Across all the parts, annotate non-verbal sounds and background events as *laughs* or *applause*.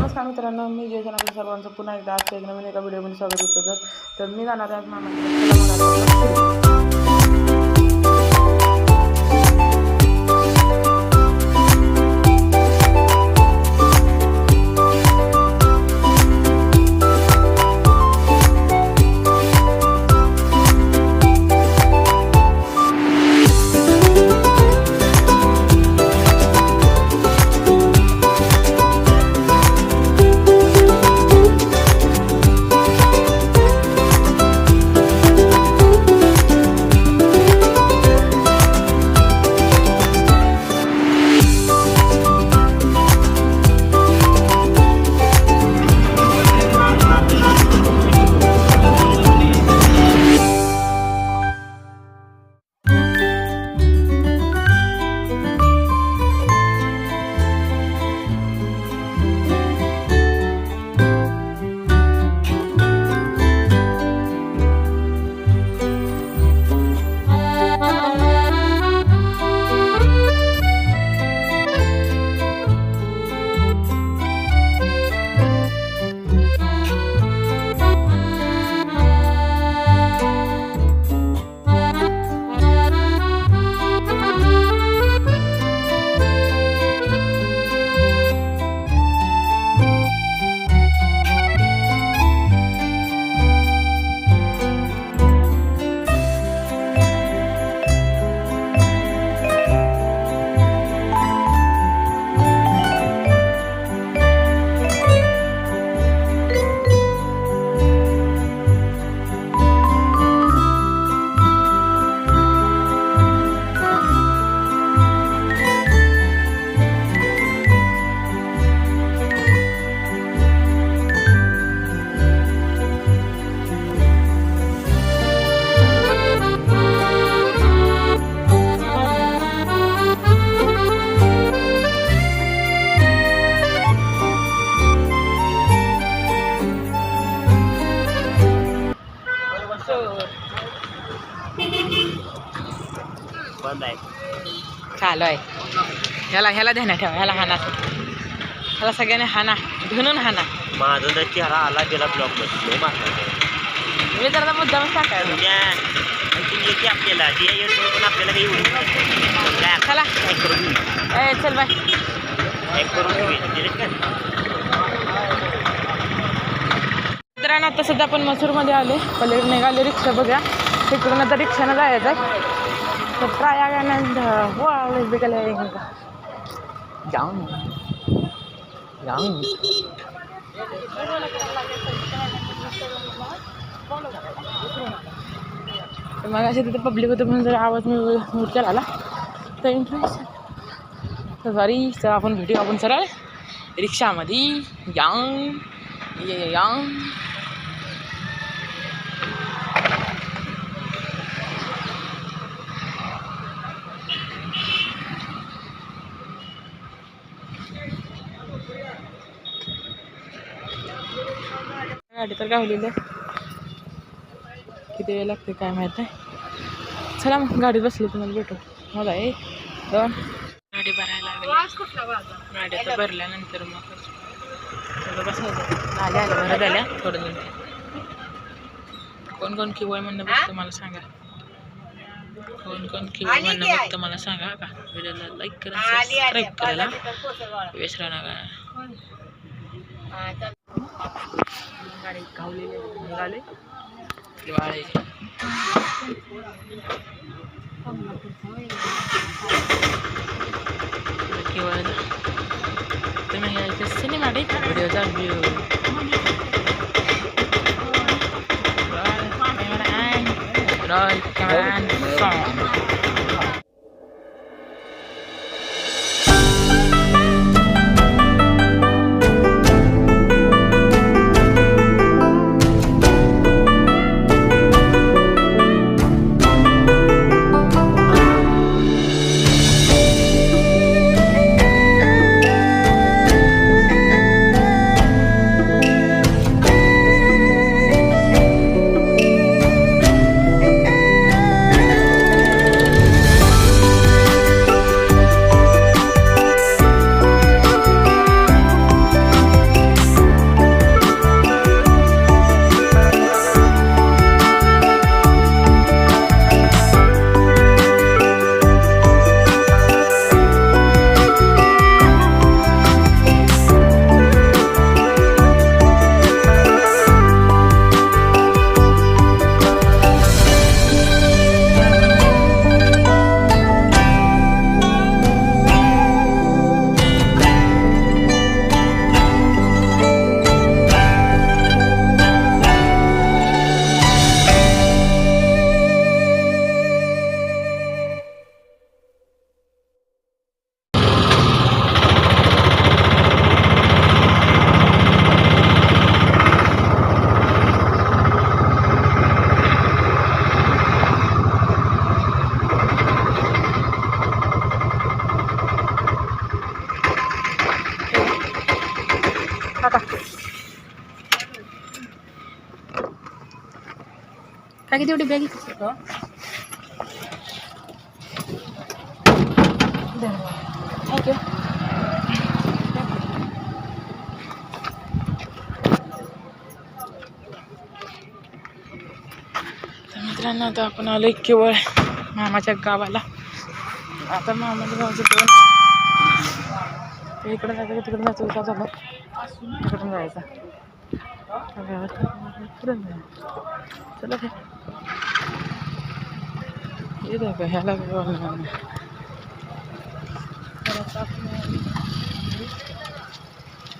नमस्कार मित्रांनो मी जयसन आपल्या सर्वांचं. पुन्हा एकदा आजच्या एक नवीन एका व्हिडिओमध्ये स्वागत होतं तर तर मी जाणार आहे आज मामा चालू आहे ह्याला ह्याला ध्यानात ठेवा ह्याला हाना. ह्याला सगळ्यांनी हाना धुनून हाना. माझा जर चेहरा आला गेला ब्लॉकमध्ये मी तर आता येते आपल्याला. आपल्याला काही चला. ए चल बाय. मित्रांनो आता सध्या आपण मसूरमध्ये आले पहिले निघाले रिक्षा बघा. तिकडून आता रिक्षानं जायचं आहे तर प्रयागानंद हो आवडेल बिकायला जाऊन जाऊन मग असे तिथे पब्लिक होतं म्हणून जर आवाज मी मूर्त्याला आला. तर इंटरेस्ट तर सॉरी तर आपण व्हिडिओ आपण सरळ. रिक्षामध्ये यांग यांग तर गावलेली आहे किती वेळ लागते काय माहीत नाही. चला मग गाडीत बसली तुम्हाला भेटू. मला एक दोन गाडी भरायला लागली. गाडी आता भरल्यानंतर मग. थोडं बसायचं आल्या आल्या भरत आल्या थोडं नंतर कोण कोण किवळ म्हणणं बघतं मला सांगा. कोण कोण किवळ म्हणणं बघतं मला सांगा का? व्हिडिओला लाईक करा सबस्क्राईब करायला विसरा नका. गाडी गावलेली आहे. निघाले. दिवाळी किंवा तुम्ही घ्यायचे cinema व्हिडिओचा view Roll, camera, and song. काय किती एवढी धन्यवाद थँक्यू तर मित्रांनो आता आपण आलो केवळ मामाच्या गावाला. आता मामाच्या गावाचं दोन ते इकडं जायचं का तिकडं जायचं विचार झालं तिकडून जायचं. जायचं चला काय का ह्याला.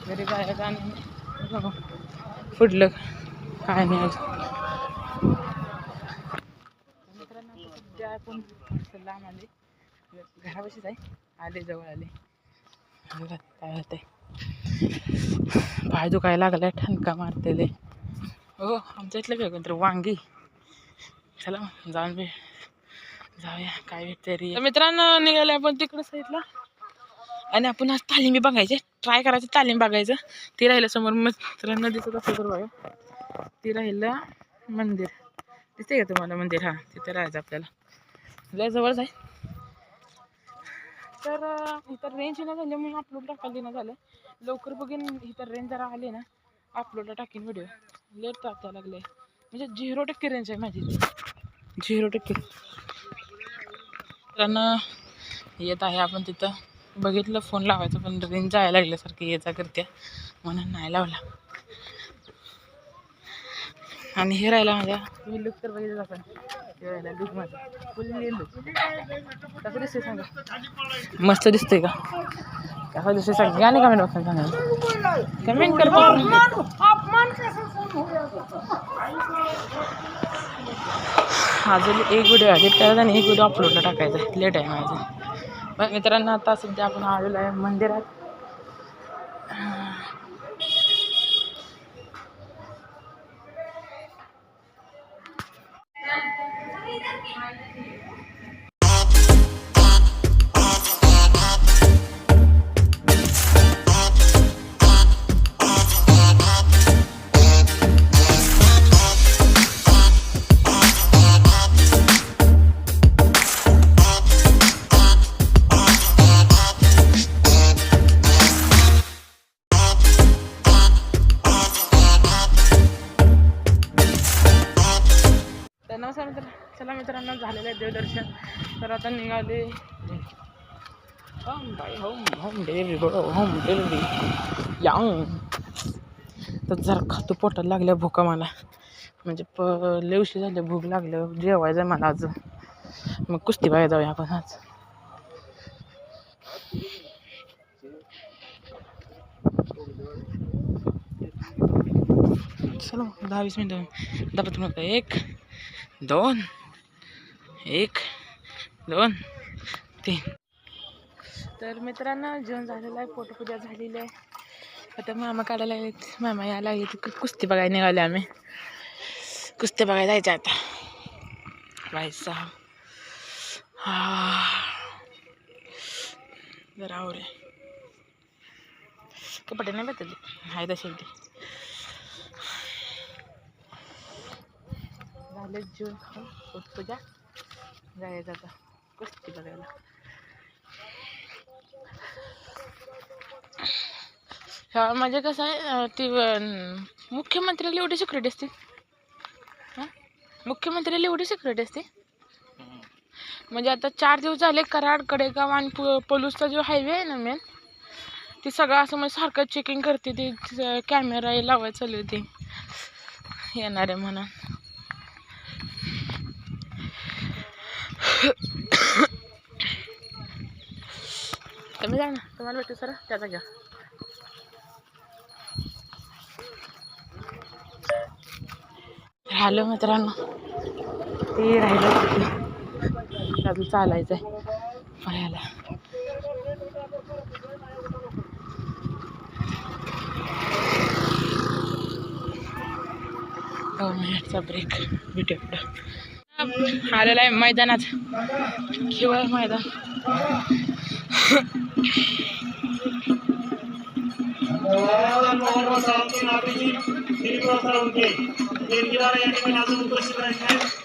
घरी जायचं आणि फुडलं काय नाही अजून. मित्रांनो आता सध्या आपण लांब आले. घरापाशीच आहे. आले जवळ आले. बघा काय होतंय? पाय दुखायला लागलाय ठणका मारतेले. हो आमच्या इथलं वेगळं तर वांगी. चला मग, जाऊन बे. जाऊया काय भेटते रे तर मित्रांनो निघाले आपण तिकडं साईडला आणि आपण आज तालीम बघायचे ट्राय करायचं तालीम बघायचं. ती राहिलं समोर मित्रांनो दिसत असेल तर बघा. ती राहिलं मंदिर. दिसते का तुम्हाला मंदिर? हां तिथे राहायचं आपल्याला. लय जवळच आहे. तर इथं रेंज नाही झाली म्हणून अपलोड टाकायला देणं झालं लवकर बघीन इथं रेंज जरा आली ना अपलोडला टाकीन व्हिडिओ लेट टाकायला लागले म्हणजे झिरो टक्के रेंज आहे माझी. झिरो टक्के. मित्रांनो येत आहे आपण तिथं. बघितलं फोन लावायचं पण रिंग जायला लागल्यासारखं ये जा करते म्हणून नाही लावला. आणि हे राहिला माझ्या. तुम्ही लुक तर बघितलं आपण. हे राहिला लुक माझा. फुल लुक कसं दिसतंय सांगा? मस्त दिसतंय का? कसं दिसतंय सांगा? गाणे कमेंट बघा सांगा. कमेंट करतो अजून एक व्हिडिओ आहे करायचा आणि एक व्हिडिओ अपलोडला टाकायचा आहे. लेट आहे माझं. मग मित्रांनो आता सध्या आपण आलेलो आहे मंदिरात. Home by home home delivery बघा होम डिलिव्हरी यांग तर जरा खातो पोटाला लागल्या भूका मला म्हणजे प लेवशी झाले भूक लागलं जेवायचं आहे मला आज मग कुस्ती बाहेर जाऊया आपण आज चलो दहा वीस मिनटं दाबत म्हणतो एक दोन एक दोन तीन तर मित्रांनो जेवण झालेलं आहे पोटपूजा झालेली आहे. आता मामा काढायला लागलेत. मामा यायला लागले तर कुस्ती बघायला निघाले आम्ही. कुस्ती बघायला जायचं आता. बाई हा. जरा आवरे. कपडे नाही भेटले हाय तसे ते झालं जेवण खाऊन. पोटपूजा. जायचं आता कुस्ती बघायला. हा म्हणजे कसं आहे ती मुख्यमंत्र्याला एवढी सिक्युरिटी असते. हां? मुख्यमंत्र्याला एवढी सिक्युरिटी असते. म्हणजे आता चार दिवस झाले कराड कडेगाव आणि प पलूसचा जो हायवे आहे ना मेन ती सगळं असं म्हणजे सारखं चेकिंग करते ती कॅमेरा लावायला चालू होती आहे म्हणून. कमी जा ना. तुम्हाला भेटू सर. त्याचा घ्या. राहिलं मित्रांनो. ते राहिलं तिथे अजून चालायचं आहे पळायला. दोन मिनिटचा ब्रेक भेटू पुढं आलेला आहे मैदानात. केवळ मैदान. देणगीदार या ठिकाणी अजून उपस्थित आहेत.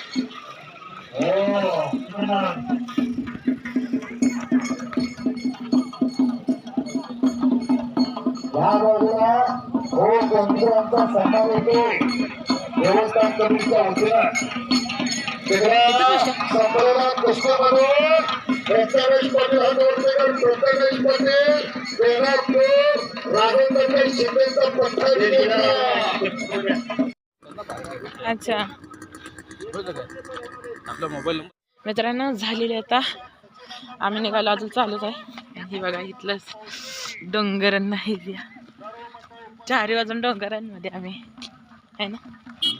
मंदिरांचा सन्मान होतो देवस्थान पाटील पाटील शिंदेचा अच्छा. आपला मोबाईल नंबर. मित्रांनो झालेले आता. आम्ही निघालो अजून चालूच आहे. ही बघा इथलंच डोंगर नाही चारी वाजून डोंगरांमध्ये आम्ही. आहे ना?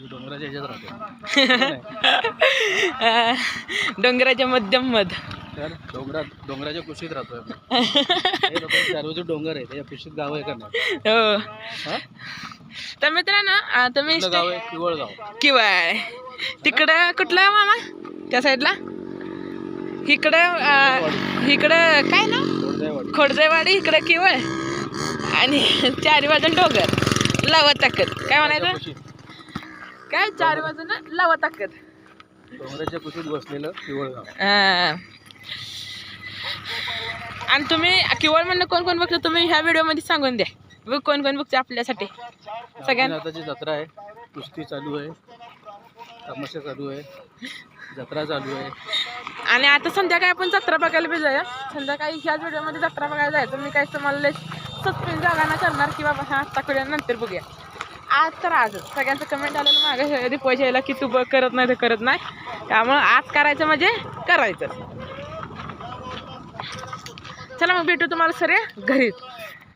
डोंगराच्या ह्याच्यात राहतो. *laughs* अं, डोंगराच्या मध्यम मध. तर डोंगरात डोंगराच्या कुशीत राहतोय आपण. *laughs* हे लोकं सर्वचे डोंगर आहे त्या कुशीत गाव आहे का नाही? हो. हा? तर मित्रांनो अं, तुम्ही आपलं गाव आहे? किवळ गाव. किंवा तिकडं कुठलं मामा? त्या साईडला? इकडं अं, इकडं काय ना गोडजायवाडी खोडजेवाडी इकडं किवळ. आणि चारी बाजून डोंगर. लावा ताकद काय म्हणायचं? कुशीत. काय? चारी बाजून लावा ताकद डोंगराच्या कुशीत बसलेलं किवळ गाव. आणि तुम्ही किवळ म्हणणं कोण कोण बघतो तुम्ही ह्या व्हिडिओमध्ये सांगून द्या. बघ कोण कोण बघतो आपल्यासाठी. सगळ्यां आताची जत्रा आहे कुस्ती चालू आहे तमाशा चालू आहे जत्रा चालू आहे. आणि आता संध्याकाळी आपण जत्रा बघायला बी जाऊया संध्याकाळी ह्याच व्हिडिओमध्ये जत्रा बघायला जायचं. मी काही तुम्हाला सस्पेन्स जागा करणार की बाबा हा आता करूया नंतर बघूया. आज तर आजच सगळ्यांचं कमेंट आलेलं मागे. रिपोर्ट यायला की तू बघ करत नाही तर करत नाही. त्यामुळं आज करायचं म्हणजे करायचं. चला मग भेटू तुम्हाला सर घरीच